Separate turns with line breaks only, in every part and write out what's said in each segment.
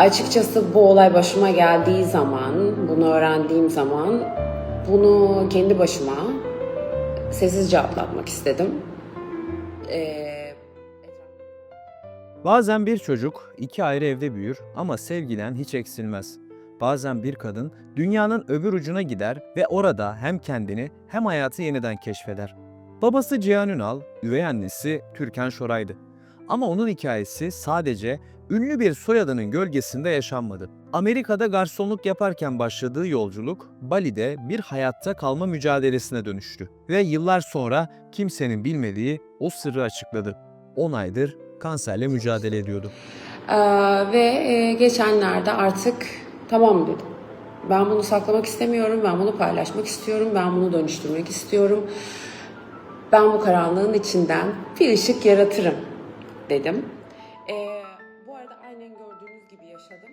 Açıkçası bu olay başıma geldiği zaman, bunu öğrendiğim zaman bunu kendi başıma sessizce atlatmak istedim. Ee,
Bazen bir çocuk iki ayrı evde büyür ama sevgiden hiç eksilmez. Bazen bir kadın dünyanın öbür ucuna gider ve orada hem kendini hem hayatı yeniden keşfeder. Babası Cihan Ünal, üvey annesi Türkan Şoray'dı. Ama onun hikayesi sadece ünlü bir soyadının gölgesinde yaşanmadı. Amerika'da garsonluk yaparken başladığı yolculuk Bali'de bir hayatta kalma mücadelesine dönüştü. Ve yıllar sonra kimsenin bilmediği o sırrı açıkladı. 10 aydır kanserle mücadele ediyordu.
Ee, ve e, geçenlerde artık tamam dedim. Ben bunu saklamak istemiyorum, ben bunu paylaşmak istiyorum, ben bunu dönüştürmek istiyorum. Ben bu karanlığın içinden bir ışık yaratırım dedim. Ee, bu arada aynen gördüğünüz gibi yaşadım.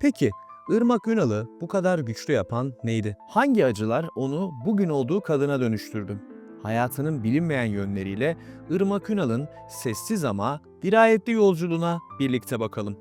Peki Irmak Ünal'ı bu kadar güçlü yapan neydi? Hangi acılar onu bugün olduğu kadına dönüştürdü? Hayatının bilinmeyen yönleriyle Irmak Ünal'ın sessiz ama dirayetli yolculuğuna birlikte bakalım.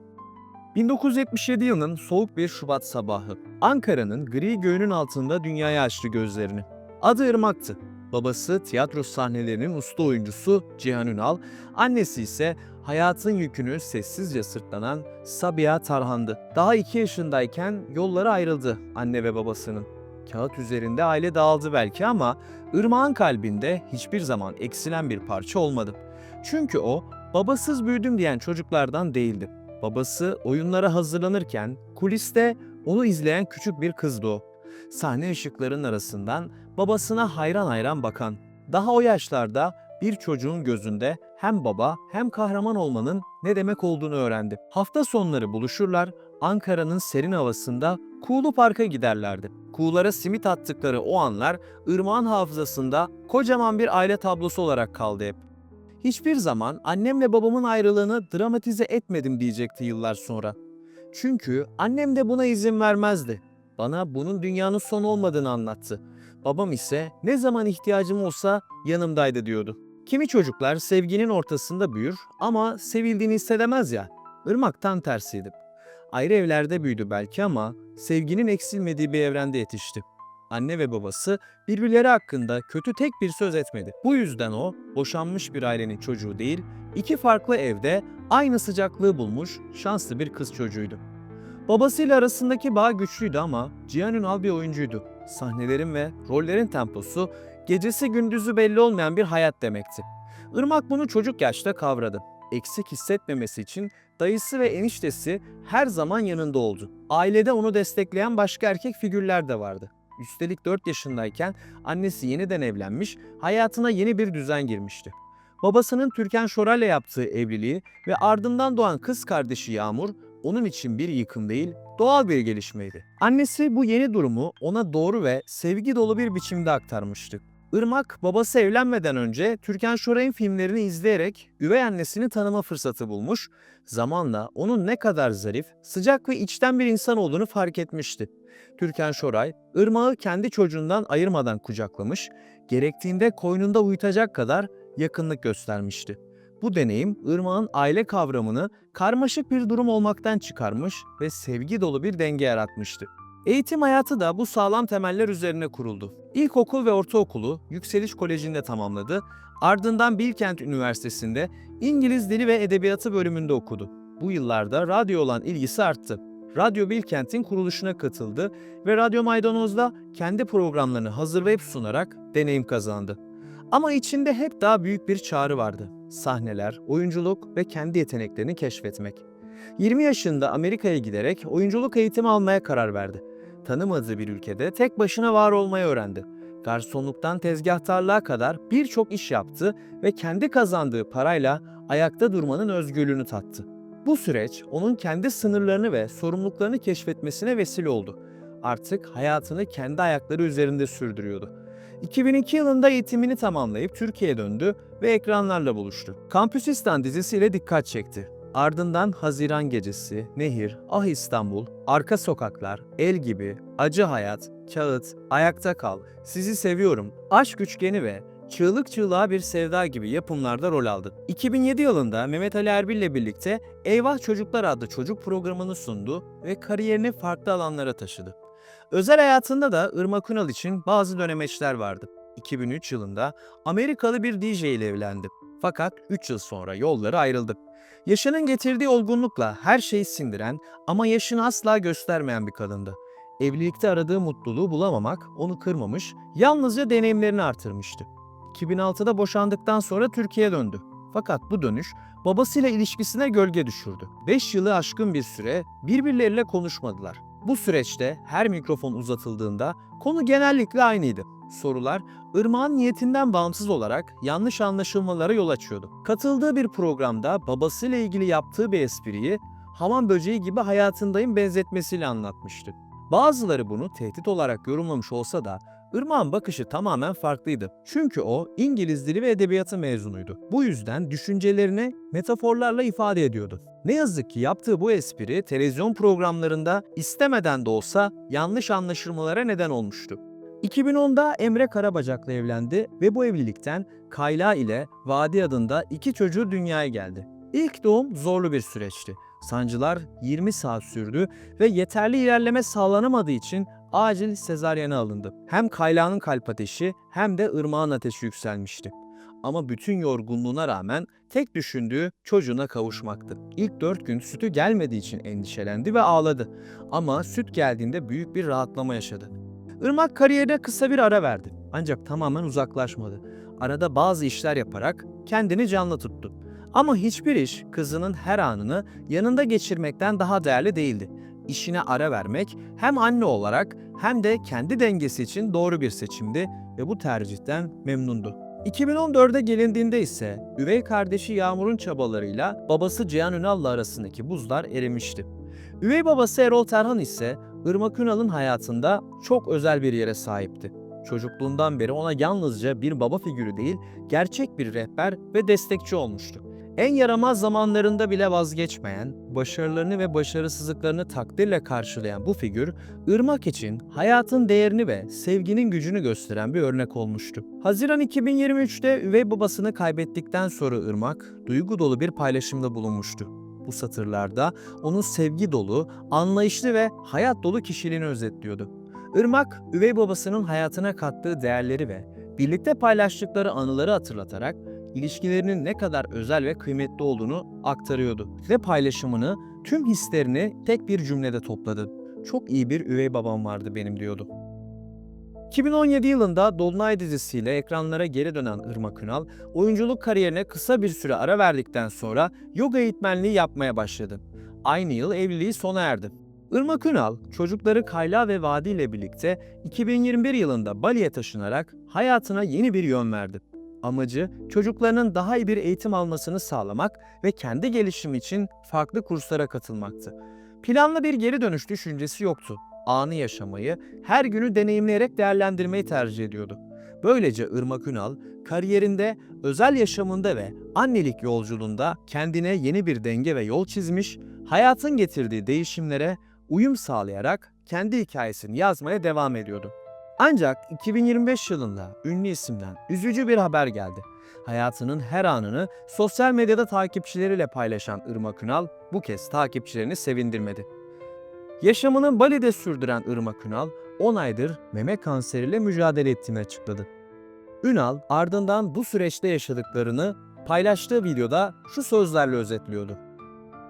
1977 yılının soğuk bir Şubat sabahı. Ankara'nın gri göğünün altında dünyaya açtı gözlerini. Adı Irmak'tı. Babası tiyatro sahnelerinin usta oyuncusu Cihan Ünal, annesi ise hayatın yükünü sessizce sırtlanan Sabiha Tarhan'dı. Daha 2 yaşındayken yolları ayrıldı anne ve babasının. Kağıt üzerinde aile dağıldı belki ama Irmak'ın kalbinde hiçbir zaman eksilen bir parça olmadı. Çünkü o babasız büyüdüm diyen çocuklardan değildi. Babası oyunlara hazırlanırken kuliste onu izleyen küçük bir kızdı o. Sahne ışıklarının arasından babasına hayran hayran bakan. Daha o yaşlarda bir çocuğun gözünde hem baba hem kahraman olmanın ne demek olduğunu öğrendi. Hafta sonları buluşurlar, Ankara'nın serin havasında Kuğulu Park'a giderlerdi. Kuğulara simit attıkları o anlar ırmağın hafızasında kocaman bir aile tablosu olarak kaldı hep. Hiçbir zaman annemle babamın ayrılığını dramatize etmedim diyecekti yıllar sonra. Çünkü annem de buna izin vermezdi. Bana bunun dünyanın sonu olmadığını anlattı. Babam ise ne zaman ihtiyacım olsa yanımdaydı diyordu. Kimi çocuklar sevginin ortasında büyür ama sevildiğini hissedemez ya. Irmak tam tersiydi. Ayrı evlerde büyüdü belki ama sevginin eksilmediği bir evrende yetişti. Anne ve babası birbirleri hakkında kötü tek bir söz etmedi. Bu yüzden o boşanmış bir ailenin çocuğu değil, iki farklı evde aynı sıcaklığı bulmuş şanslı bir kız çocuğuydu. Babasıyla arasındaki bağ güçlüydü ama Cihan Ünal bir oyuncuydu. Sahnelerin ve rollerin temposu gecesi gündüzü belli olmayan bir hayat demekti. Irmak bunu çocuk yaşta kavradı. Eksik hissetmemesi için dayısı ve eniştesi her zaman yanında oldu. Ailede onu destekleyen başka erkek figürler de vardı. Üstelik 4 yaşındayken annesi yeniden evlenmiş, hayatına yeni bir düzen girmişti. Babasının Türkan Şoray'la yaptığı evliliği ve ardından doğan kız kardeşi Yağmur onun için bir yıkım değil, doğal bir gelişmeydi. Annesi bu yeni durumu ona doğru ve sevgi dolu bir biçimde aktarmıştı. Irmak babası evlenmeden önce Türkan Şoray'ın filmlerini izleyerek üvey annesini tanıma fırsatı bulmuş, zamanla onun ne kadar zarif, sıcak ve içten bir insan olduğunu fark etmişti. Türkan Şoray, Irmak'ı kendi çocuğundan ayırmadan kucaklamış, gerektiğinde koynunda uyutacak kadar yakınlık göstermişti. Bu deneyim Irmak'ın aile kavramını karmaşık bir durum olmaktan çıkarmış ve sevgi dolu bir denge yaratmıştı. Eğitim hayatı da bu sağlam temeller üzerine kuruldu. İlkokul ve ortaokulu Yükseliş Koleji'nde tamamladı. Ardından Bilkent Üniversitesi'nde İngiliz Dili ve Edebiyatı bölümünde okudu. Bu yıllarda radyo olan ilgisi arttı. Radyo Bilkent'in kuruluşuna katıldı ve Radyo Maydanoz'da kendi programlarını hazırlayıp sunarak deneyim kazandı. Ama içinde hep daha büyük bir çağrı vardı. Sahneler, oyunculuk ve kendi yeteneklerini keşfetmek. 20 yaşında Amerika'ya giderek oyunculuk eğitimi almaya karar verdi. Tanımadığı bir ülkede tek başına var olmayı öğrendi. Garsonluktan tezgahtarlığa kadar birçok iş yaptı ve kendi kazandığı parayla ayakta durmanın özgürlüğünü tattı. Bu süreç onun kendi sınırlarını ve sorumluluklarını keşfetmesine vesile oldu. Artık hayatını kendi ayakları üzerinde sürdürüyordu. 2002 yılında eğitimini tamamlayıp Türkiye'ye döndü ve ekranlarla buluştu. Kampüsistan dizisiyle dikkat çekti. Ardından Haziran Gecesi, Nehir, Ah İstanbul, Arka Sokaklar, El Gibi, Acı Hayat, Kağıt, Ayakta Kal, Sizi Seviyorum, Aşk Üçgeni ve çığlık çığlığa bir sevda gibi yapımlarda rol aldı. 2007 yılında Mehmet Ali Erbil ile birlikte Eyvah Çocuklar adlı çocuk programını sundu ve kariyerini farklı alanlara taşıdı. Özel hayatında da Irmak Ünal için bazı dönemeçler vardı. 2003 yılında Amerikalı bir DJ ile evlendi. Fakat 3 yıl sonra yolları ayrıldı. Yaşının getirdiği olgunlukla her şeyi sindiren ama yaşını asla göstermeyen bir kadındı. Evlilikte aradığı mutluluğu bulamamak onu kırmamış, yalnızca deneyimlerini artırmıştı. 2006'da boşandıktan sonra Türkiye'ye döndü. Fakat bu dönüş babasıyla ilişkisine gölge düşürdü. 5 yılı aşkın bir süre birbirleriyle konuşmadılar. Bu süreçte her mikrofon uzatıldığında konu genellikle aynıydı. Sorular Irmak'ın niyetinden bağımsız olarak yanlış anlaşılmalara yol açıyordu. Katıldığı bir programda babasıyla ilgili yaptığı bir espriyi hamam böceği gibi hayatındayım benzetmesiyle anlatmıştı. Bazıları bunu tehdit olarak yorumlamış olsa da Irmak'ın bakışı tamamen farklıydı. Çünkü o İngiliz dili ve edebiyatı mezunuydu. Bu yüzden düşüncelerini metaforlarla ifade ediyordu. Ne yazık ki yaptığı bu espri televizyon programlarında istemeden de olsa yanlış anlaşılmalara neden olmuştu. 2010'da Emre Karabacak'la evlendi ve bu evlilikten Kayla ile Vadi adında iki çocuğu dünyaya geldi. İlk doğum zorlu bir süreçti. Sancılar 20 saat sürdü ve yeterli ilerleme sağlanamadığı için acil sezaryene alındı. Hem Kayla'nın kalp ateşi hem de ırmağın ateşi yükselmişti. Ama bütün yorgunluğuna rağmen tek düşündüğü çocuğuna kavuşmaktı. İlk 4 gün sütü gelmediği için endişelendi ve ağladı. Ama süt geldiğinde büyük bir rahatlama yaşadı. Irmak kariyerine kısa bir ara verdi. Ancak tamamen uzaklaşmadı. Arada bazı işler yaparak kendini canlı tuttu. Ama hiçbir iş kızının her anını yanında geçirmekten daha değerli değildi. İşine ara vermek hem anne olarak hem de kendi dengesi için doğru bir seçimdi ve bu tercihten memnundu. 2014'e gelindiğinde ise üvey kardeşi Yağmur'un çabalarıyla babası Cihan Ünal'la arasındaki buzlar erimişti. Üvey babası Erol Terhan ise Irmak Ünal'ın hayatında çok özel bir yere sahipti. Çocukluğundan beri ona yalnızca bir baba figürü değil, gerçek bir rehber ve destekçi olmuştu. En yaramaz zamanlarında bile vazgeçmeyen, başarılarını ve başarısızlıklarını takdirle karşılayan bu figür, Irmak için hayatın değerini ve sevginin gücünü gösteren bir örnek olmuştu. Haziran 2023'te üvey babasını kaybettikten sonra Irmak, duygu dolu bir paylaşımda bulunmuştu. Bu satırlarda onun sevgi dolu, anlayışlı ve hayat dolu kişiliğini özetliyordu. Irmak, üvey babasının hayatına kattığı değerleri ve birlikte paylaştıkları anıları hatırlatarak ilişkilerinin ne kadar özel ve kıymetli olduğunu aktarıyordu. Ve paylaşımını, tüm hislerini tek bir cümlede topladı. Çok iyi bir üvey babam vardı benim diyordu. 2017 yılında Dolunay dizisiyle ekranlara geri dönen Irmak Ünal, oyunculuk kariyerine kısa bir süre ara verdikten sonra yoga eğitmenliği yapmaya başladı. Aynı yıl evliliği sona erdi. Irmak Ünal, çocukları Kayla ve Vadi ile birlikte 2021 yılında Bali'ye taşınarak hayatına yeni bir yön verdi. Amacı çocuklarının daha iyi bir eğitim almasını sağlamak ve kendi gelişimi için farklı kurslara katılmaktı. Planlı bir geri dönüş düşüncesi yoktu. Anı yaşamayı, her günü deneyimleyerek değerlendirmeyi tercih ediyordu. Böylece Irmak Ünal, kariyerinde, özel yaşamında ve annelik yolculuğunda kendine yeni bir denge ve yol çizmiş, hayatın getirdiği değişimlere uyum sağlayarak kendi hikayesini yazmaya devam ediyordu. Ancak 2025 yılında ünlü isimden üzücü bir haber geldi. Hayatının her anını sosyal medyada takipçileriyle paylaşan Irmak Ünal bu kez takipçilerini sevindirmedi. Yaşamını Bali'de sürdüren Irmak Ünal 10 aydır meme kanseriyle mücadele ettiğini açıkladı. Ünal ardından bu süreçte yaşadıklarını paylaştığı videoda şu sözlerle özetliyordu.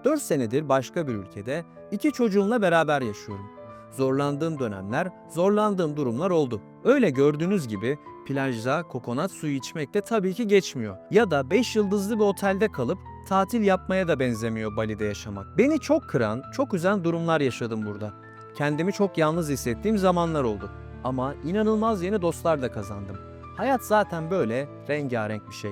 4 senedir başka bir ülkede iki çocuğumla beraber yaşıyorum. Zorlandığım dönemler, zorlandığım durumlar oldu. Öyle gördüğünüz gibi plajda kokonat suyu içmek de tabii ki geçmiyor. Ya da 5 yıldızlı bir otelde kalıp tatil yapmaya da benzemiyor Bali'de yaşamak. Beni çok kıran, çok üzen durumlar yaşadım burada. Kendimi çok yalnız hissettiğim zamanlar oldu. Ama inanılmaz yeni dostlar da kazandım. Hayat zaten böyle rengarenk bir şey.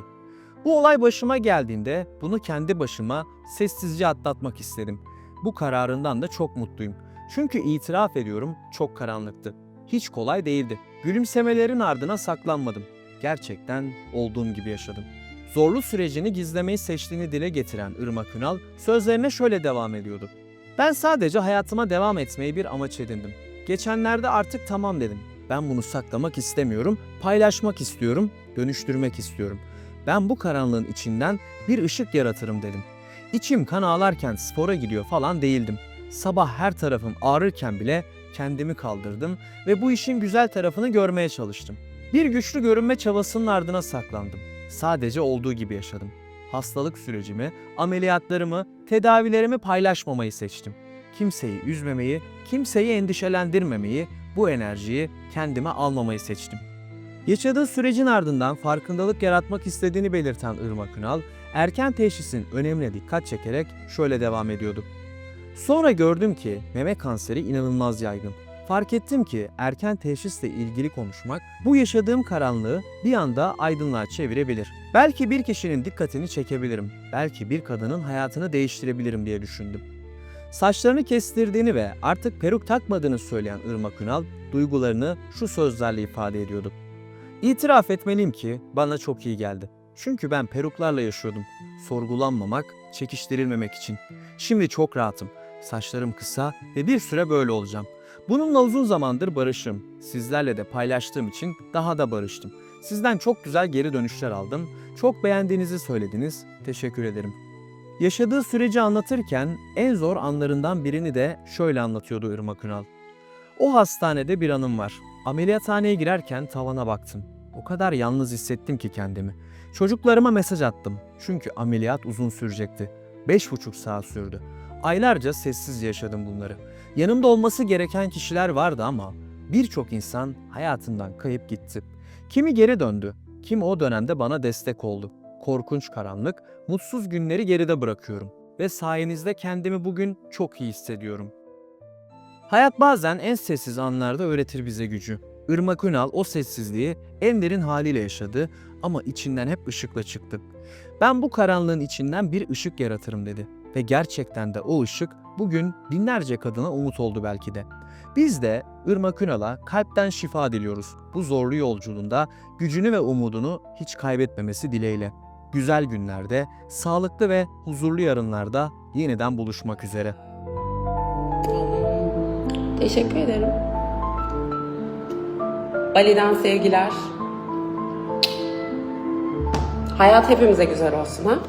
Bu olay başıma geldiğinde bunu kendi başıma sessizce atlatmak istedim. Bu kararından da çok mutluyum. Çünkü itiraf ediyorum çok karanlıktı. Hiç kolay değildi. Gülümsemelerin ardına saklanmadım. Gerçekten olduğum gibi yaşadım. Zorlu sürecini gizlemeyi seçtiğini dile getiren Irmak Ünal sözlerine şöyle devam ediyordu. Ben sadece hayatıma devam etmeyi bir amaç edindim. Geçenlerde artık tamam dedim. Ben bunu saklamak istemiyorum, paylaşmak istiyorum, dönüştürmek istiyorum. Ben bu karanlığın içinden bir ışık yaratırım dedim. İçim kan ağlarken spora gidiyor falan değildim. Sabah her tarafım ağrırken bile kendimi kaldırdım ve bu işin güzel tarafını görmeye çalıştım. Bir güçlü görünme çabasının ardına saklandım. Sadece olduğu gibi yaşadım. Hastalık sürecimi, ameliyatlarımı, tedavilerimi paylaşmamayı seçtim. Kimseyi üzmemeyi, kimseyi endişelendirmemeyi, bu enerjiyi kendime almamayı seçtim. Yaşadığı sürecin ardından farkındalık yaratmak istediğini belirten Irmak Ünal, erken teşhisin önemine dikkat çekerek şöyle devam ediyordu. Sonra gördüm ki meme kanseri inanılmaz yaygın. Fark ettim ki erken teşhisle ilgili konuşmak bu yaşadığım karanlığı bir anda aydınlığa çevirebilir. Belki bir kişinin dikkatini çekebilirim. Belki bir kadının hayatını değiştirebilirim diye düşündüm. Saçlarını kestirdiğini ve artık peruk takmadığını söyleyen Irmak Ünal duygularını şu sözlerle ifade ediyordu. İtiraf etmeliyim ki bana çok iyi geldi. Çünkü ben peruklarla yaşıyordum. Sorgulanmamak, çekiştirilmemek için. Şimdi çok rahatım. Saçlarım kısa ve bir süre böyle olacağım. Bununla uzun zamandır barışım. Sizlerle de paylaştığım için daha da barıştım. Sizden çok güzel geri dönüşler aldım. Çok beğendiğinizi söylediniz. Teşekkür ederim. Yaşadığı süreci anlatırken en zor anlarından birini de şöyle anlatıyordu Irmak Ünal. O hastanede bir anım var. Ameliyathaneye girerken tavana baktım. O kadar yalnız hissettim ki kendimi. Çocuklarıma mesaj attım. Çünkü ameliyat uzun sürecekti. Beş buçuk saat sürdü. Aylarca sessiz yaşadım bunları. Yanımda olması gereken kişiler vardı ama birçok insan hayatından kayıp gitti. Kimi geri döndü, kimi o dönemde bana destek oldu. Korkunç karanlık, mutsuz günleri geride bırakıyorum ve sayenizde kendimi bugün çok iyi hissediyorum. Hayat bazen en sessiz anlarda öğretir bize gücü. Irmak Ünal o sessizliği en derin haliyle yaşadı ama içinden hep ışıkla çıktı. Ben bu karanlığın içinden bir ışık yaratırım dedi. Ve gerçekten de o ışık bugün binlerce kadına umut oldu belki de. Biz de Irmak Ünal'a kalpten şifa diliyoruz. Bu zorlu yolculuğunda gücünü ve umudunu hiç kaybetmemesi dileğiyle. Güzel günlerde, sağlıklı ve huzurlu yarınlarda yeniden buluşmak üzere.
Teşekkür ederim. Bali'den sevgiler. Hayat hepimize güzel olsun ha.